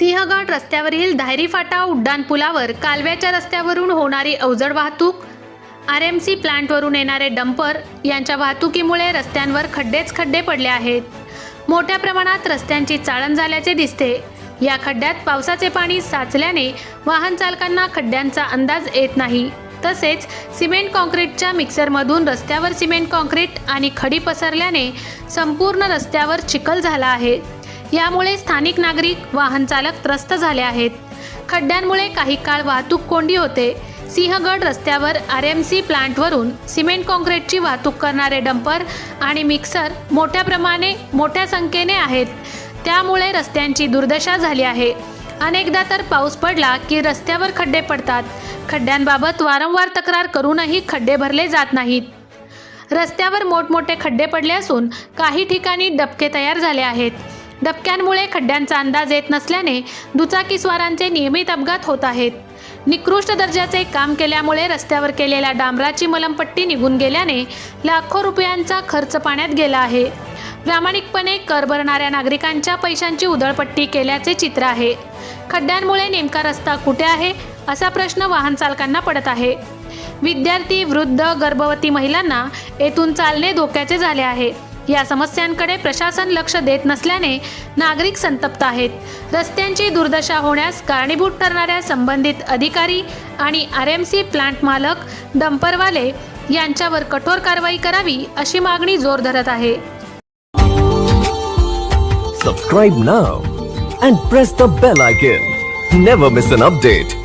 सिंहगड रस्त्यावरील धायरी फाटा उड्डाणपुलावर कालव्याच्या रस्त्यावरून होणारी अवजड वाहतूक आर एम सी प्लांटवरून येणारे डंपर यांच्या वाहतुकीमुळे रस्त्यांवर खड्डेच खड्डे पडले आहेत. मोठ्या प्रमाणात रस्त्यांची चाळण झाल्याचे दिसते. या खड्ड्यात पावसाचे पाणी साचल्याने वाहन चालकांना खड्ड्यांचा अंदाज येत नाही. तसेच सिमेंट कॉन्क्रीटच्या मिक्सरमधून रस्त्यावर सिमेंट कॉन्क्रीट आणि खडी पसरल्याने संपूर्ण रस्त्यावर चिखल झाला आहे. यामुळे स्थानिक नागरिक वाहन चालक त्रस्त झाले आहेत. खड्ड्यांमुळे काही काळ वाहतूक कोंडी होते. सिंहगड रस्त्यावर आर एम सी प्लांटवरून सिमेंट कॉन्क्रीटची वाहतूक करणारे डंपर आणि मिक्सर मोठ्या प्रमाणे मोठ्या संख्येने आहेत. त्यामुळे रस्त्यांची दुर्दशा झाली आहे. अनेकदा तर पाऊस पडला की रस्त्यावर खड्डे पडतात. खड्ड्यांबाबत वारंवार तक्रार करूनही खड्डे भरले जात नाहीत. रस्त्यावर मोठमोठे खड्डे पडले असून काही ठिकाणी डबके तयार झाले आहेत. डबक्यांमुळे खड्ड्यांचा अंदाज येत नसल्याने दुचाकीस्वारांचे नियमित अपघात होत आहेत. निकृष्ट दर्जाचे काम केल्यामुळे रस्त्यावर केलेल्या डांबराची मलमपट्टी निघून गेल्याने लाखो रुपयांचा खर्च पाण्यात गेला आहे. प्रामाणिकपणे कर भरणाऱ्या नागरिकांच्या पैशांची उधळपट्टी केल्याचे चित्र आहे. खड्ड्यांमुळे नेमका रस्ता कुठे आहे असा प्रश्न वाहन चालकांना पडत आहे. विद्यार्थी वृद्ध गर्भवती महिलांना येथून चालणे धोक्याचे झाले आहे. या समस्यांकडे प्रशासन लक्ष देत नसल्याने नागरिक संतप्त आहेत. रस्त्यांची दुर्दशा होण्यास कारणीभूत ठरणाऱ्या संबंधित अधिकारी आणि आर एम सी प्लांट मालक डंपरवाले यांच्यावर कठोर कारवाई करावी अशी मागणी जोर धरत आहे. Subscribe now and press the bell icon never miss an update